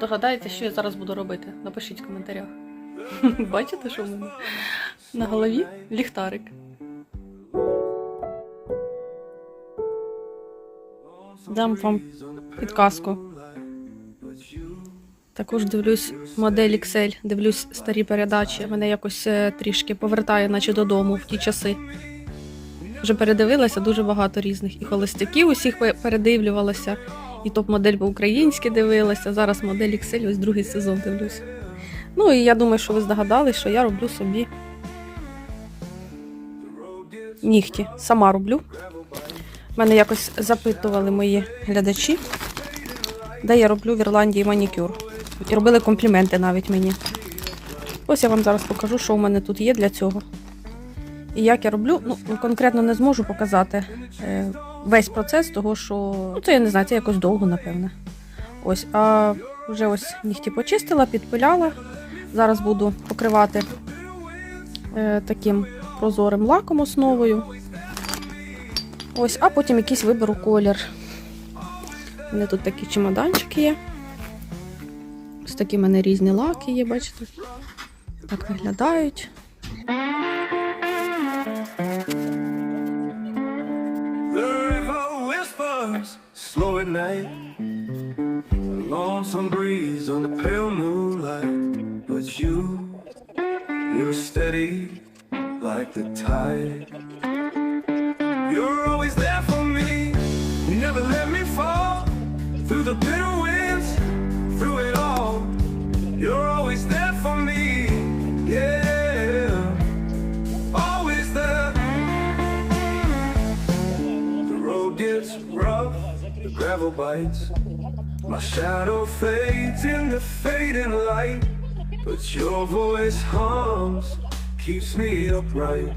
Можливо, що я зараз буду робити. Напишіть в коментарях. Бачите, що в мене на голові ліхтарик. Дам вам підказку. Також дивлюсь модель Excel, дивлюсь старі передачі. Мене якось е, трішки повертає, наче додому в ті часи. Вже передивилася дуже багато різних. І холостяків усіх передивлювалася, і топ-модель по-українськи дивилася. Зараз модель Excel, ось другий сезон дивлюсь. Ну і я думаю, що ви здогадались, що я роблю собі нігті. Сама роблю. Мене якось запитували мої глядачі, де я роблю в Ірландії манікюр. І робили компліменти навіть мені. Ось я вам зараз покажу, що у мене тут є для цього. І як я роблю, ну конкретно не зможу показати е, весь процес, того що ну, це я не знаю, це якось довго, напевне. Ось, а вже ось нігті почистила, підпиляла. Зараз буду покривати е, таким прозорим лаком основою. Ось, а потім якийсь виберу колір. У мене тут такі чемоданчики є. Ось такі в мене різні лаки є, бачите? Так виглядають. Whispers slow at night. A lonesome breeze on the pale moonlight. But you, you're steady like the tide. You're always there for me. You never let me the gravel bites. My shadow fades in the fading light. But your voice hums, keeps me upright.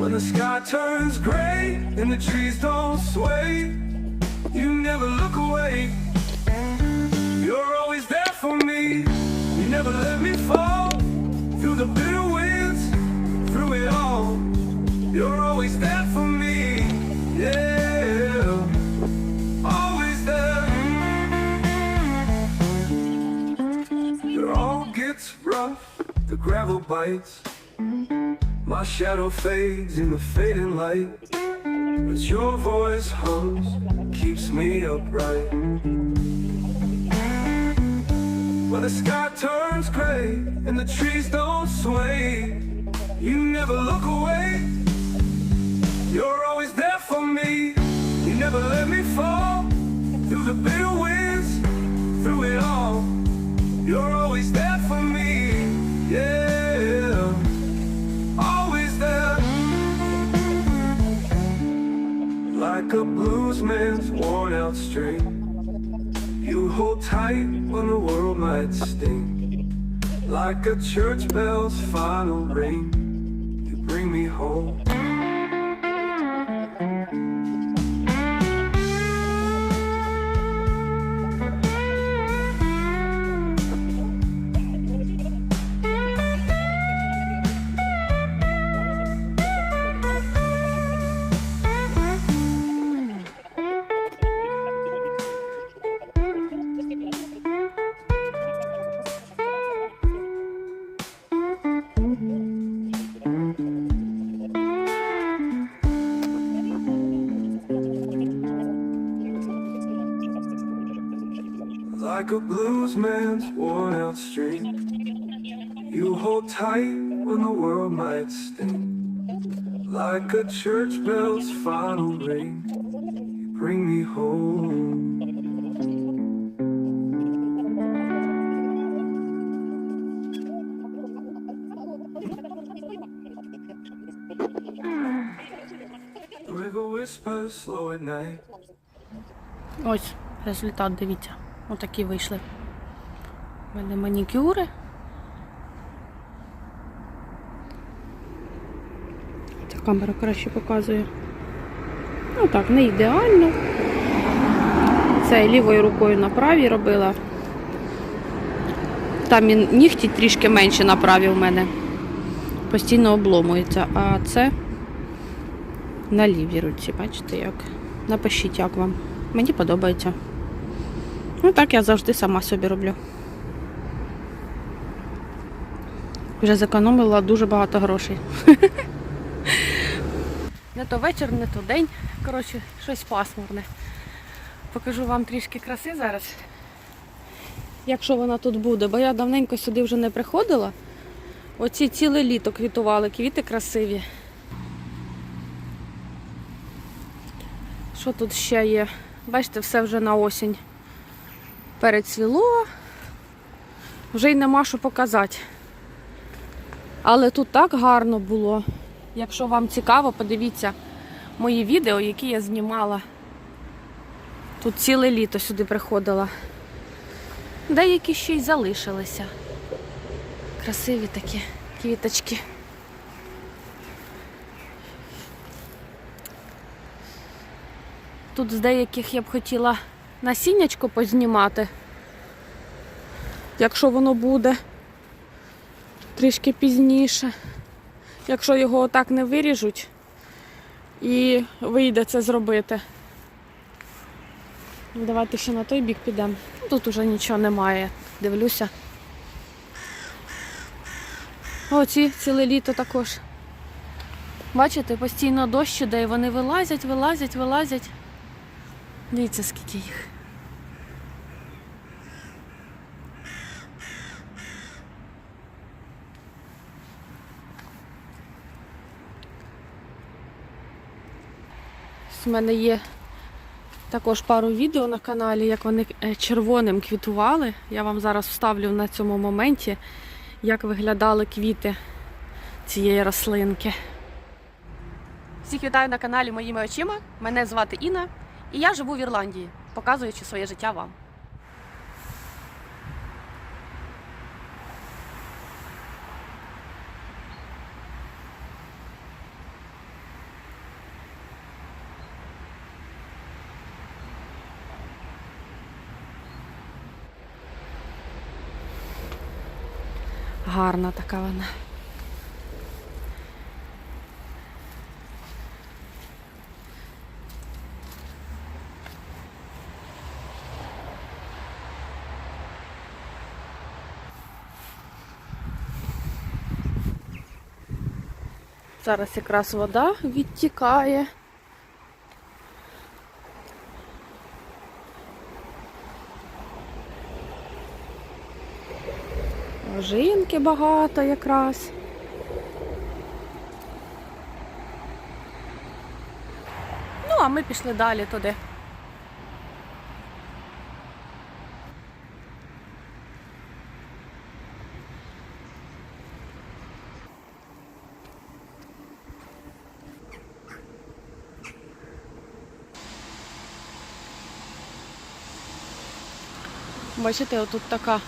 When the sky turns gray and the trees don't sway, you never look away. You're always there for me. You never let me fall through the bitter gravel bites. My shadow fades in the fading light. But your voice hums, keeps me upright. When the sky turns gray and the trees don't sway, you never look away. You're always there for me. You never let me fall through the bitter winds, through it all. You're always there string. You hold tight when the world might sting. Like a church bell's final ring. You bring me home. Like a bluesman's worn out string. You hold tight when the world might sting. Like a church bell's final ring. You bring me home. The river whispers slow Отакі вийшли. У мене манікюри. Ця камера краще показує. Ну так, не ідеально. Це лівою рукою на правій робила. Там і нігті трішки менше на правій у мене. Постійно обломується. А це на лівій руці, бачите як? Напишіть, як вам. Мені подобається. Ну так я завжди сама собі роблю. Вже зекономила дуже багато грошей. Не то вечір, не то день. Коротше, щось пасмурне. Покажу вам трішки краси зараз. Якщо вона тут буде, бо я давненько сюди вже не приходила. Оці ціле літо квітували, квіти красиві. Що тут ще є? Бачите, все вже на осінь перецвіло. Вже й нема що показати. Але тут так гарно було. Якщо вам цікаво, подивіться мої відео, які я знімала. Тут ціле літо сюди приходила. Деякі ще й залишилися. Красиві такі квіточки. Тут з деяких я б хотіла насіннячко познімати. Якщо воно буде трішки пізніше. Якщо його отак не виріжуть і вийде це зробити. Ну, Давайте ще на той бік підемо. Тут уже нічого немає. Дивлюся. Оці ціле літо також. Бачите, постійно дощ іде, і вони вилазять, вилазять, вилазять. Дивіться, скільки їх. У мене є також пару відео на каналі, як вони е, червоним квітували. Я вам зараз вставлю на цьому моменті, як виглядали квіти цієї рослинки. Всіх вітаю на каналі Моїми очима. Мене звати Інна, і я живу в Ірландії, показуючи своє життя вам. Гарна така вона. Зараз якраз вода відтікає. Жінки багато якраз. Ну, а ми пішли далі туди. Бачите, отут така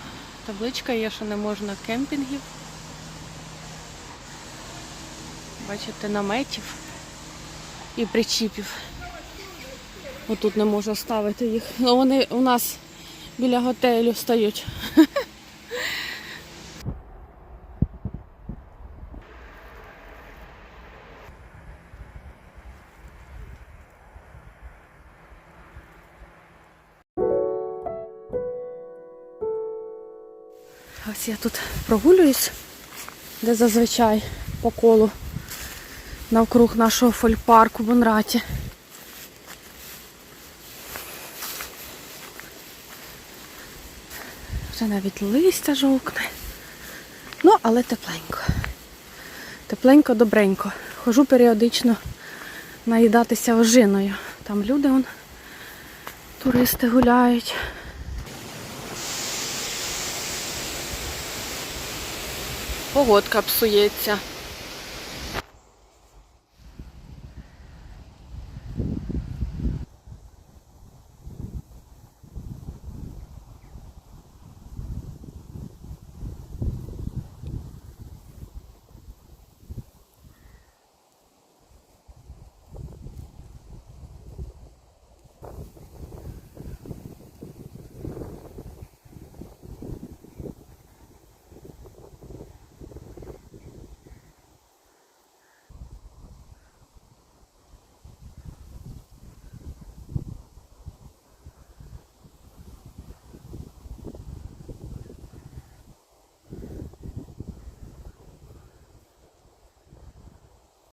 табличка є, що не можна кемпінгів. Бачите, наметів і причіпів. Отут не можна ставити їх. Ну вони у нас біля готелю стоять. я тут прогулююсь, де зазвичай по колу навкруг нашого фольпарку в Онраті. Вже навіть листя жовкне. Ну, але тепленько. Тепленько, добренько. Хожу періодично наїдатися ожиною. Там люди, вон, туристи гуляють. Погодка псується.